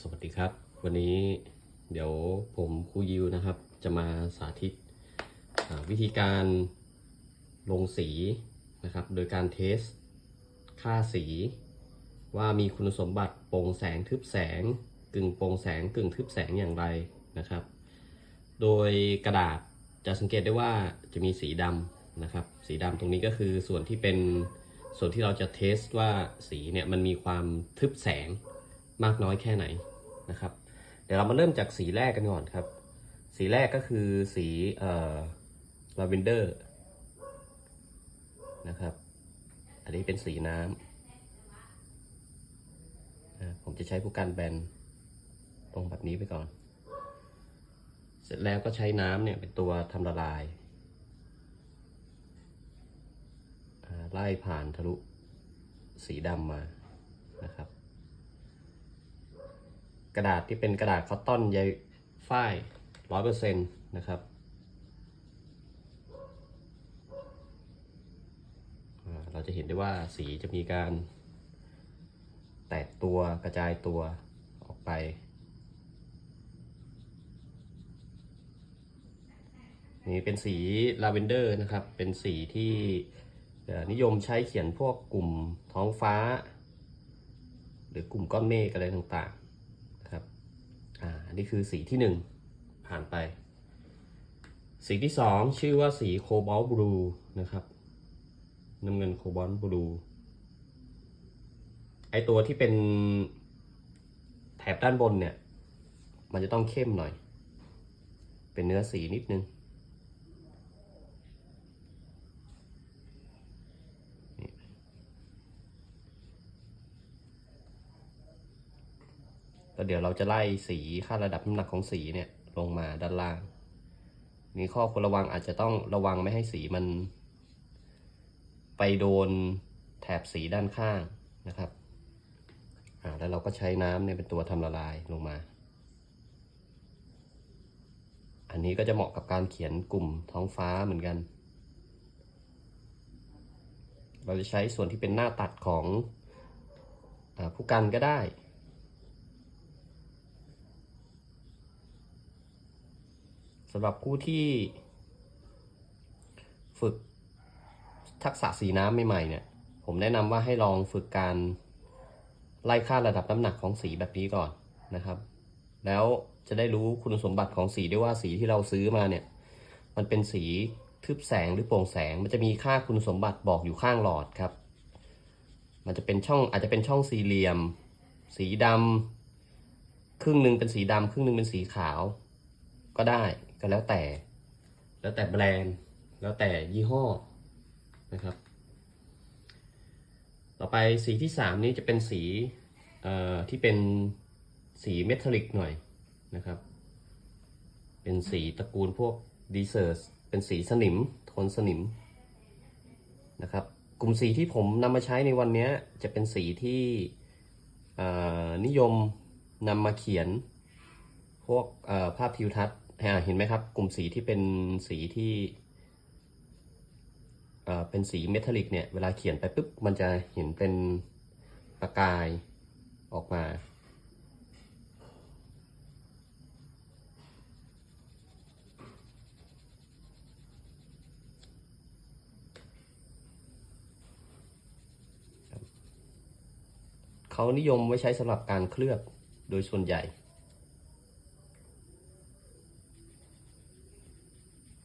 สวัสดีครับ วันนี้เดี๋ยวผมครูยิวนะครับ จะมาสาธิตวิธีการลงสีนะครับ โดยการเทสค่าสี ว่ามีคุณสมบัติโปร่งแสงทึบแสง กึ่งโปร่งแสงกึ่งทึบแสงอย่างไรนะครับ โดยกระดาษจะสังเกตได้ว่าจะมีสีดำนะครับ สีดำตรงนี้ก็คือส่วนที่เป็นส่วนที่เราจะเทสว่าสีเนี่ยมันมีความทึบแสง มากน้อยแค่ไหนนะครับ เดี๋ยวเรามาเริ่มจากสีแรกกันก่อนครับ สีแรกก็คือสีเอ่อลาเวนเดอร์นะครับ อันนี้เป็นสีน้ำผมจะใช้ผู้กันแบนตรงแบบนี้ไปก่อน เสร็จแล้วก็ใช้น้ำเนี่ยเป็นตัวทำละลายไล่ผ่านทะลุสีดำมานะครับ กระดาษที่เป็นกระดาษคอตตอนใยฝ้ายร้อยเปอร์เซ็นต์นะครับเราจะเห็นได้ว่าสีจะมีการแตกตัวกระจายตัวออกไปนี่เป็นสีลาเวนเดอร์นะครับ เป็นสีที่นิยมใช้เขียนพวกกลุ่มท้องฟ้า หรือกลุ่มก้อนเมฆอะไรต่าง อันนี้คือสีที่หนึ่งผ่านไป สีที่สองชื่อว่าสีโคบอลบลูนะครับน้ำเงินโคบอลบลูไอตัวที่เป็นแถบด้านบนเนี่ย มันจะต้องเข้มหน่อย เป็นเนื้อสีนิดนึง ก็เดี๋ยวเราจะไล่สีค่าระดับน้ำหนักของสีเนี่ยลงมาด้านล่างมีข้อควรระวังอาจจะต้องระวังไม่ให้สีมัน ไปโดนแถบสีด้านข้างนะครับอ่าแล้วเราก็ใช้น้ำเนี่ยเป็นตัวทำละลายลงมา อันนี้ก็จะเหมาะกับการเขียนกลุ่มท้องฟ้าเหมือนกัน เราจะใช้ส่วนที่เป็นหน้าตัดของอผู้กันก็ได้ สำหรับผู้ที่ฝึกทักษะสีน้ำใหม่ๆเนี่ย ผมแนะนำว่าให้ลองฝึกการไล่ค่าระดับน้ำหนักของสีแบบนี้ก่อนนะครับ แล้วจะได้รู้คุณสมบัติของสีได้ว่าสีที่เราซื้อมาเนี่ย มันเป็นสีทึบแสงหรือโปร่งแสง มันจะมีค่าคุณสมบัติบอกอยู่ข้างหลอดครับ มันจะเป็นช่องอาจจะเป็นช่องสี่เหลี่ยม สีดำครึ่งหนึ่งเป็นสีดำครึ่งหนึ่งเป็นสีขาวก็ได้ ก็แล้วแต่ แล้วแต่แบรนด์ แล้วแต่ยี่ห้อนะครับ ต่อไปสีที่สามนี้จะเป็นสีที่เป็นสีเมทัลลิกหน่อยนะครับ เป็นสีตระกูลพวกดีเซอร์สเป็นสีสนิมโทนสนิมนะครับ กลุ่มสีที่ผมนำมาใช้ในวันนี้จะเป็นสีที่นิยมนำมาเขียน พวกภาพทิวทัศน์ เห็นไหมครับ กลุ่มสีที่เป็นสีที่เป็นสีเมทัลลิกเนี่ย เวลาเขียนไปปุ๊บ มันจะเห็นเป็นประกายออกมา เขานิยมไว้ใช้สำหรับการเคลือบโดยส่วนใหญ่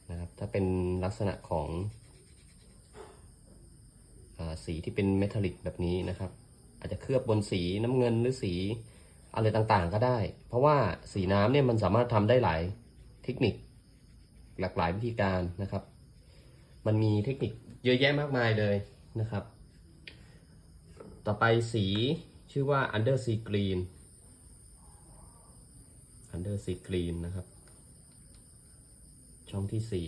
นะครับ ถ้าเป็นลักษณะของอสีที่เป็นเมทัลลิกแบบนี้นะครับ อาจจะเคลือบบนสีน้ำเงินหรือสีอะไรต่างๆก็ได้ เพราะว่าสีน้ำเนี่ยมันสามารถทำได้หลายเทคนิคหลากหลายวิธีการนะครับ มันมีเทคนิคเยอะแยะมากมายเลยนะครับ ต่อไปสีชื่อว่า under sea green under sea green นะครับ ช่องที่สี่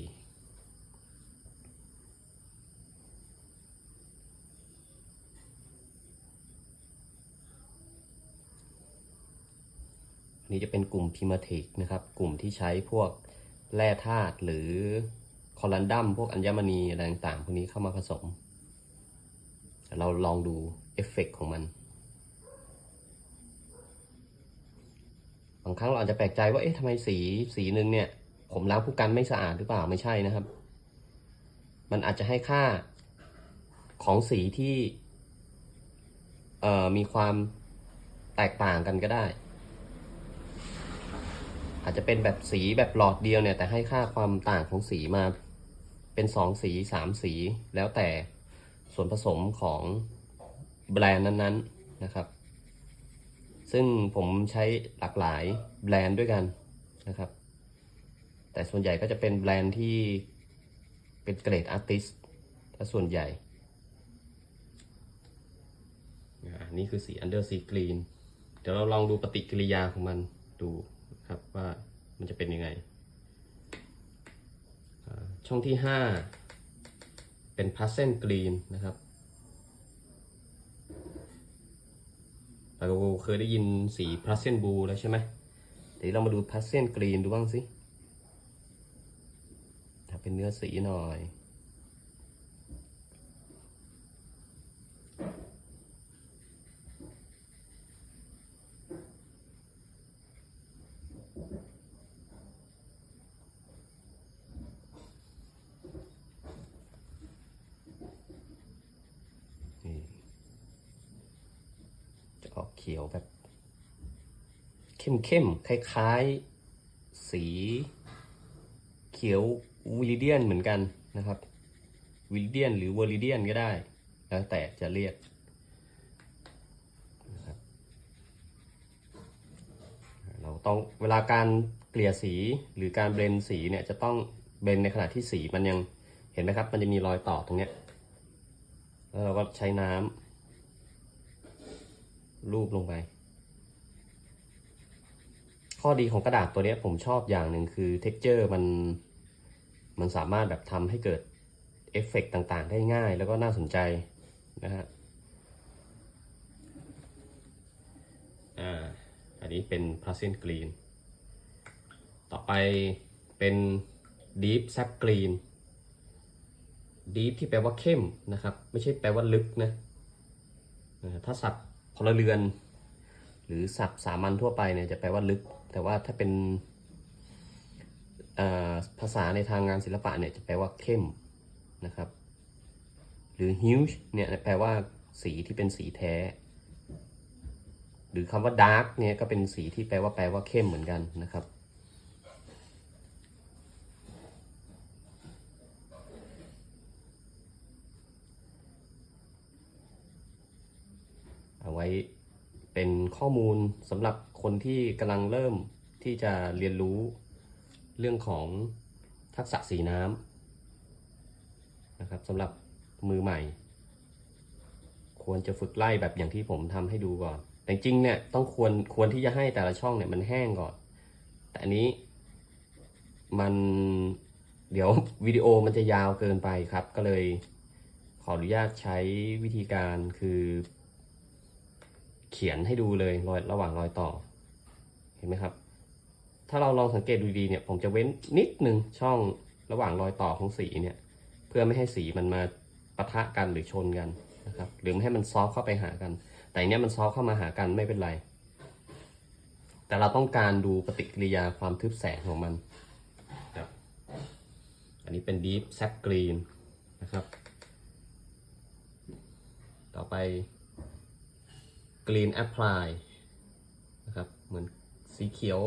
อันนี้จะเป็นกลุ่มพิมาเทกนะครับ กลุ่มที่ใช้พวกแร่ธาตุหรือคอลันดัมพวกอัญมณีอะไรต่างๆพวกนี้เข้ามาผสม เราลองดูเอฟเฟกต์ของมัน บางครั้งเราอาจจะแปลกใจว่า เอ๊ะทำไมสีสีหนึ่งเนี่ย ผมล้างผู้กันไม่สะอาดหรือเปล่าไม่ใช่นะครับ มันอาจจะให้ค่าของสีที่มีความแตกต่างกันก็ได้ อาจจะเป็นแบบสีแบบหลอดเดียวเนี่ย แต่ให้ค่าความต่างของสีมาเป็นสองสีสามสีแล้วแต่ส่วนผสมของแบรนด์นั้นๆนะครับ ซึ่งผมใช้หลากหลายแบรนด์ด้วยกันนะครับ แต่ส่วนใหญ่ก็จะเป็นแบรนด์ที่เป็นเกรดอาร์ติสถ้าส่วนใหญ่อ่านี่คือสี Under Sea Green เดี๋ยวเราลองดูปฏิกิริยาของมันดู ครับว่ามันจะเป็นยังไง ช่องที่ 5 เป็น p a s s e n Green นะครับเราเคยได้ยินสี p a s s e n Blue แล้วใช่ไหมเดี๋ยวเรามาดู p a s s e n Green ดูบ้างสิถ้าเป็นเนื้อสีหน่อย นี่จะ ออกเขียวแบบ เข้มๆ คล้ายๆ สีเขียววิลิเดียนเหมือนกันนะครับวิลิเดียนหรือเวอริเดียนก็ได้ แล้วแต่จะเรียกเราต้องเวลาการเกลี่ยสีหรือการเบลนสีเนี่ยจะต้องเบลนในขณะที่สีมันยังเห็นไหมครับ มันจะมีรอยต่อตรงเนี้ยแล้วเราก็ใช้น้ำ ลูบลงไป ข้อดีของกระดาษตัวนี้ผมชอบอย่างหนึ่งคือ t e x t อร์มันมันสามารถแบบทำให้เกิดเอฟเฟกต์ต่างๆ ได้ง่ายแล้วก็น่าสนใจนะฮะอ่าอันนี้เป็น p l a s i n Green ต่อไปเป็น Deep Sap Green Deep ที่แปลว่าเข้มนะครับ ไม่ใช่แปลว่าลึกนะอ่าถ้าสับ พลเรือน หรือศัพท์สามัญทั่วไปเนี่ยจะแปลว่าลึก แต่ว่าถ้าเป็นภาษาในทางงานศิลปะเนี่ยจะแปลว่าเข้มนะครับ หรือ huge เนี่ยแปลว่าสีที่เป็นสีแท้ หรือคำว่า dark เนี่ยก็เป็นสีที่แปลว่าแปลว่าเข้มเหมือนกันนะครับ เอาไว้ เป็นข้อมูลสำหรับคนที่กำลังเริ่มที่จะเรียนรู้เรื่องของทักษะสีน้ำนะครับสำหรับมือใหม่ ควรจะฝึกไล่แบบอย่างที่ผมทำให้ดูก่อน แต่จริงเนี่ยต้องควรควรที่จะให้แต่ละช่องเนี่ยมันแห้งก่อน แต่อันนี้มันเดี๋ยววิดีโอมันจะยาวเกินไปครับ ก็เลยขออนุญาตใช้วิธีการคือ เขียนให้ดูเลยรอยระหว่างรอยต่อ เห็นไหมครับ ถ้าเราลองสังเกตดูดีเนี่ย ผมจะเว้นนิดนึงช่องระหว่างรอยต่อของสีเนี่ย เพื่อไม่ให้สีมันมาปะทะกันหรือชนกันนะครับ หรือไม่ให้มันซอฟเข้าไปหากัน แต่เนี้ยมันซอฟเข้ามาหากันไม่เป็นไร แต่เราต้องการดูปฏิกิริยาความทึบแสงของมันครับอันนี้เป็น Deep Sap Green นะครับ ต่อไป Green Apply นะครับเหมือนสีเขียว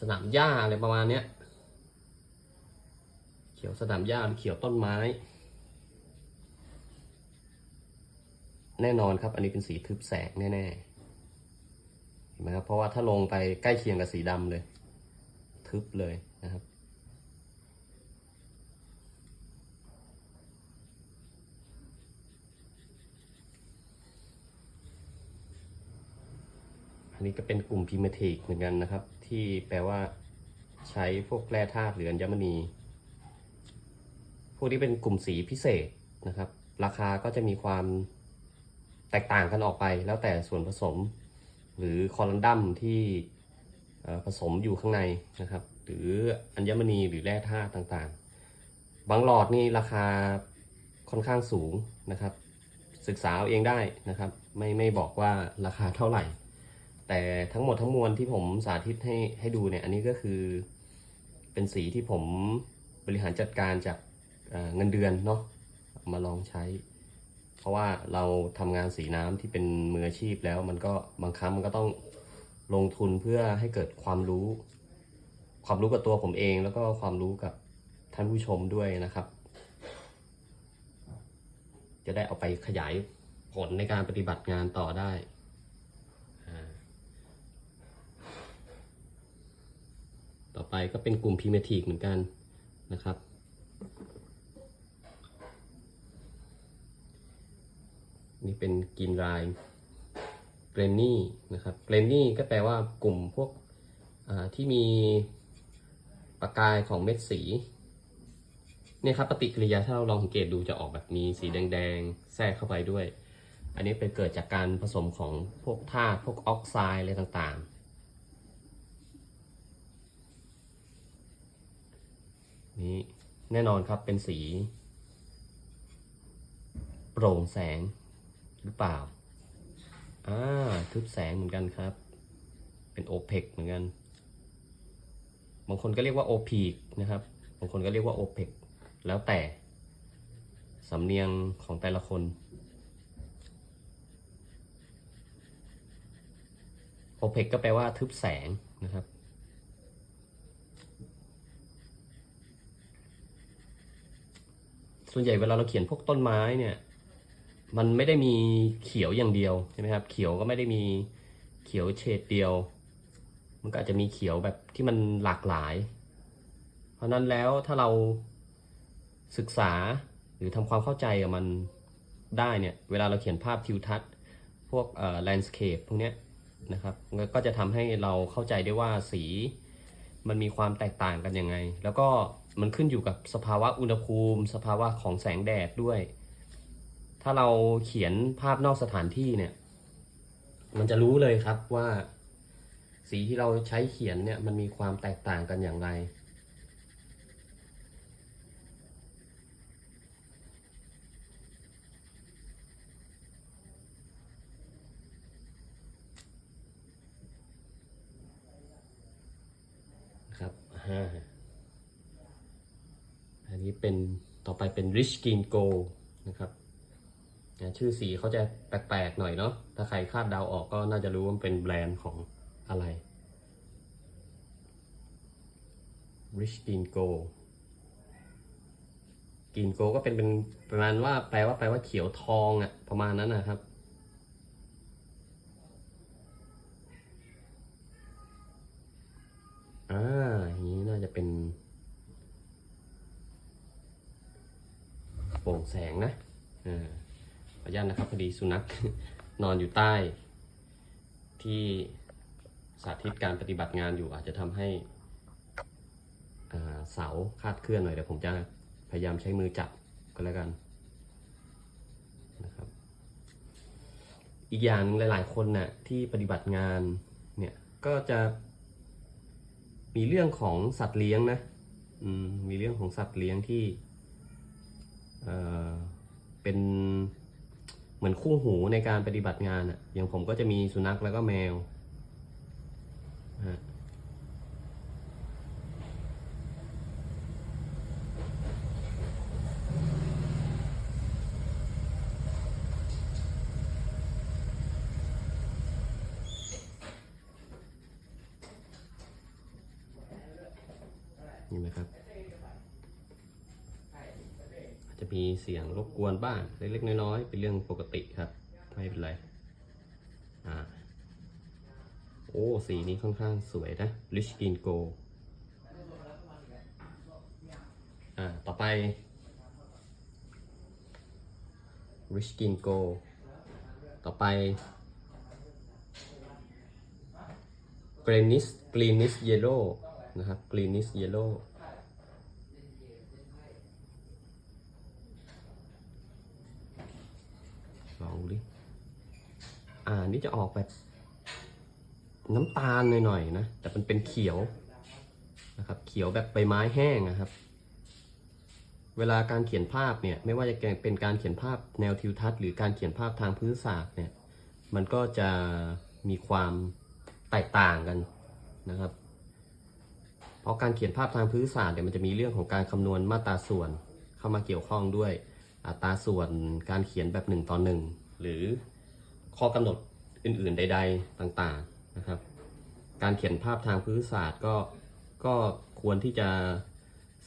สนามหญ้าอะไรประมาณเนี้ย เขียวสนามหญ้าเขียวต้นไม้ แน่นอนครับ อันนี้เป็นสีทึบแสงแน่ๆเห็นไหมครับเพราะว่าถ้าลงไปใกล้เคียงกับสีดำเลย ทึบเลยนะครับ อันนี้ก็เป็นกลุ่มพิมเทกเหมือนกันนะครับ ที่แปลว่าใช้พวกแร่ธาตุหรืออัญมณี พวกนี้เป็นกลุ่มสีพิเศษนะครับ ราคาก็จะมีความแตกต่างกันออกไป แล้วแต่ส่วนผสม หรือคอลันดัมที่ผสมอยู่ข้างในนะครับ หรืออัญมณีหรือแร่ธาตุต่างๆ บางหลอดนี่ราคาค่อนข้างสูงนะครับ ศึกษาเอาเองได้นะครับ ไม่ไม่บอกว่าราคาเท่าไหร่ แต่ทั้งหมดทั้งมวลที่ผมสาธิตให้ให้ดูเนี่ย อันนี้ก็คือเป็นสีที่ผมบริหารจัดการจากเงินเดือนเนาะมาลองใช้ เพราะว่าเราทำงานสีน้ำที่เป็นมืออาชีพแล้ว มันก็บางครั้งมันก็ต้องลงทุนเพื่อให้เกิดความรู้ ความรู้กับตัวผมเอง แล้วก็ความรู้กับท่านผู้ชมด้วยนะครับ จะได้เอาไปขยายผลในการปฏิบัติงานต่อได้อ่า ต่อไปก็เป็นกลุ่มพิเมทิกเหมือนกันนะครับ นี่เป็นกินรายเกรนนี่นะครับเกรนนี่ก็แปลว่ากลุ่มพวกที่มีประกายของเม็ดสีเนี่ยครับปฏิกิริยาถ้าเราลองสังเกตดูจะออกแบบมีสีแดงๆ แทรกเข้าไปด้วย อันนี้เป็นเกิดจากการผสมของพวกธาตุพวกออกไซด์อะไรต่างๆ นี่แน่นอนครับเป็นสี โปร่งแสงหรือเปล่า อ่า ทึบแสงเหมือนกันครับ เป็นโอเพกเหมือนกัน บางคนก็เรียกว่าโอพีกนะครับ บางคนก็เรียกว่าโอเพกแล้วแต่ สำเนียงของแต่ละคน โอเพกก็แปลว่าทึบแสงนะครับ ส่วนใหญ่เวลาเราเขียนพวกต้นไม้เนี่ย มันไม่ได้มีเขียวอย่างเดียวใช่ไหมครับ เขียวก็ไม่ได้มีเขียวเฉดเดียว มันก็อาจจะมีเขียวแบบที่มันหลากหลาย เพราะนั้นแล้วถ้าเราศึกษาหรือทำความเข้าใจกับมันได้เนี่ย เวลาเราเขียนภาพทิวทัศน์ พวกเอ่อ landscape พวกเนี้ยนะครับ ก็จะทำให้เราเข้าใจได้ว่าสีมันมีความแตกต่างกันยังไง แล้วก็ มันขึ้นอยู่กับสภาวะอุณหภูมิ สภาวะของแสงแดดด้วย ถ้าเราเขียนภาพนอกสถานที่เนี่ย มันจะรู้เลยครับว่า สีที่เราใช้เขียนเนี่ยมันมีความแตกต่างกันอย่างไรครับอ่า นี้เป็นต่อไปเป็น Rich Green Gold นะครับชื่อสีเขาจะแปลกๆหน่อยเนาะ ถ้าใครคาดเดาออกก็น่าจะรู้ว่าเป็นแบรนด์ของอะไร Rich Green Gold Green Gold ก็เป็นเป็นประมาณว่าแปลว่าแปลว่าเขียวทองอะประมาณนั้นนะครับ อ่าอย่างนี้น่าจะเป็น โปร่งแสงนะอ่าขออนุญาตนะครับพอดีสุนัขนอนอยู่ใต้ ที่สาธิตการปฏิบัติงานอยู่อาจจะทำให้เสาคาดเคลื่อนหน่อยเดี๋ยวผมจะพยายามใช้มือจับก็แล้วกันนะครับอีกอย่างหนึ่งหลาย ๆ คนน่ะที่ปฏิบัติงานเนี่ยก็จะมีเรื่องของสัตว์เลี้ยงนะ อืม มีเรื่องของสัตว์เลี้ยงที่ เออเป็นเหมือนคู่หูในการปฏิบัติงานอะ่ะอย่างผมก็จะมีสุนัขแล้วก็แมวฮะนี่นะครับอา จะมีเสียงรบกวนบ้างเล็กๆน้อยๆเป็นเรื่องปกติครับ ไม่เป็นไรอ่าโอ้ สีนี้ค่อนข้างสวยนะ Rich Green g o อ่าต่อไป Rich Green Go ต่อไป Greenish Greenish Yellow นะครับ Greenish Yellow องดูดิอ่านี่จะออกแบบ น้ำตาลหน่อยๆนะ แต่มันเป็นเขียวนะครับ เขียวแบบใบไม้แห้งนะครับ เวลาการเขียนภาพเนี่ย ไม่ว่าจะเป็นการเขียนภาพแนวทิวทัศน์หรือการเขียนภาพทางพื้นศาสตร์เนี่ย มันก็จะมีความแตกต่างกันนะครับ เพราะการเขียนภาพทางพื้นศาสตร์เนี่ยมันจะมีเรื่องของการคำนวณมาตราส่วนเข้ามาเกี่ยวข้องด้วยอัตราส่วนการเขียนแบบหนึ่งต่อหนึ่ง หรือข้อกำหนดอื่นๆใด ๆต่างๆนะครับ การเขียนภาพทางพื้นศาสตร์ก็ก็ควรที่จะ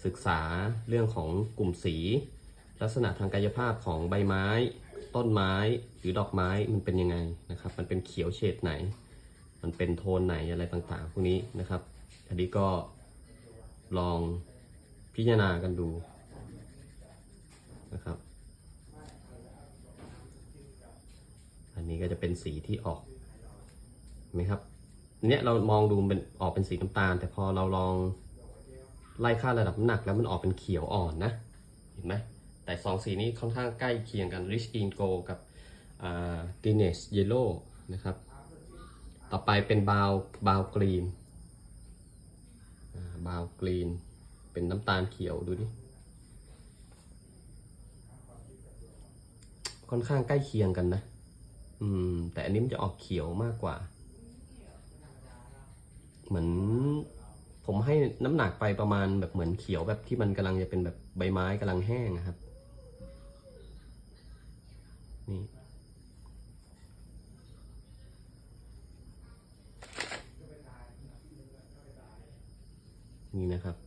ศึกษาเรื่องของกลุ่มสี ลักษณะทางกายภาพของใบไม้ ต้นไม้หรือดอกไม้มันเป็นยังไงนะครับ มันเป็นเขียวเฉดไหน มันเป็นโทนไหนอะไรต่างๆพวกนี้นะครับ อันนี้ก็ลองพิจารณากันดูนะครับ อั นี้ก็จะเป็นสีที่ออกเห็นไหมครับเนี่ยเรามองดูเป็นออกเป็นสีน้ำตาล แต่พอเราลองไล่ค่าระดับน้ำหนักแล้วมันออกเป็นเขียวอ่อนนะ เห็นไหมแต่สองสีนี้ค่อนข้างใกล้เคียงกัน Rich Green Gold กับ g r e e n i s h Yellow นะครับ ต่อไปเป็นบาวบาวกรีนบาวกรีน เป็นน้ำตาลเขียวดูดิ ค่อนข้างใกล้เคียงกันนะ อืม แต่อันนี้มันจะออกเขียวมากกว่า เหมือน ผมให้น้ำหนักไปประมาณแบบเหมือนเขียวแบบที่มันกำลังจะเป็นแบบใบไม้กำลังแห้งนะครับ นี่นี่นะครับ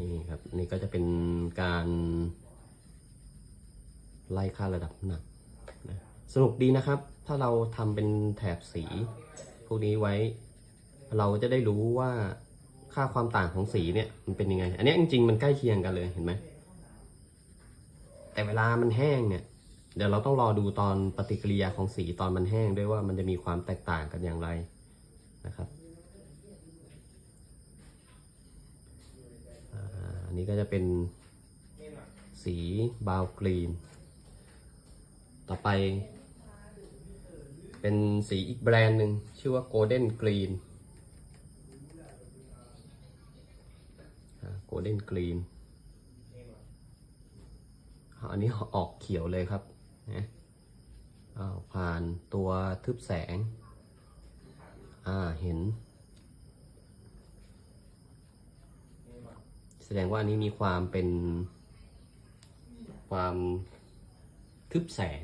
นี่ครับ นี่ก็จะเป็น การไล่ค่าระดับหนักนะสนุกดีนะครับ ถ้าเราทำเป็นแถบสี พวกนี้ไว้ เราจะได้รู้ว่าค่าความต่างของสีเนี่ยมันเป็นยังไง อันนี้จริงๆมันใกล้เคียงกันเลยเห็นไหม แต่เวลามันแห้งเนี่ย เดี๋ยวเราต้องรอดูตอนปฏิกิริยาของสีตอนมันแห้งด้วยว่ามันจะมีความแตกต่างกันอย่างไรนะครับอันนี้ก็จะเป็น สีบาวกรีน ต่อไป เป็นสีอีกแบรนด์หนึ่งชื่อว่า Golden Green อ่า Golden Green อ่าอันนี้ออกเขียวเลยครับนะผ่านตัวทึบแสง อ่า เห็น แสดงว่าอันนี้มีความเป็น ความทึบแสง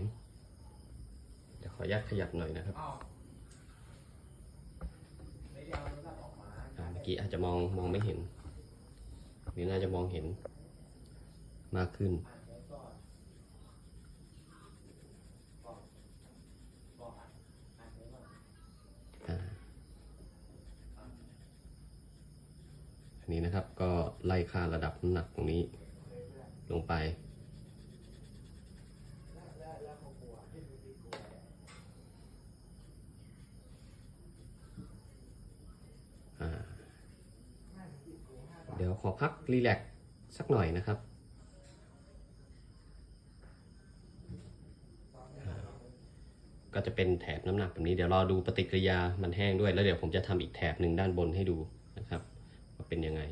เดี๋ยวขออนุญาตขยับหน่อยนะครับอ่าเมื่อกี้อาจจะมองมองไม่เห็นนี่น่าจะมองเห็นมากขึ้นอ่าอันนี้นะครับก็ไล่ค่าระดับน้ำหนักตรงนี้ลงไป อ่า เดี๋ยวขอ พักรีแลกซ์สักหน่อยนะครับ ก็จะเป็นแถบน้ำหนักแบบนี้เดี๋ยวรอดูปฏิกิริยามันแห้งด้วย แล้วเดี๋ยวผมจะทำอีกแถบหนึ่งด้านบนให้ดูนะครับว่าเป็นยังไง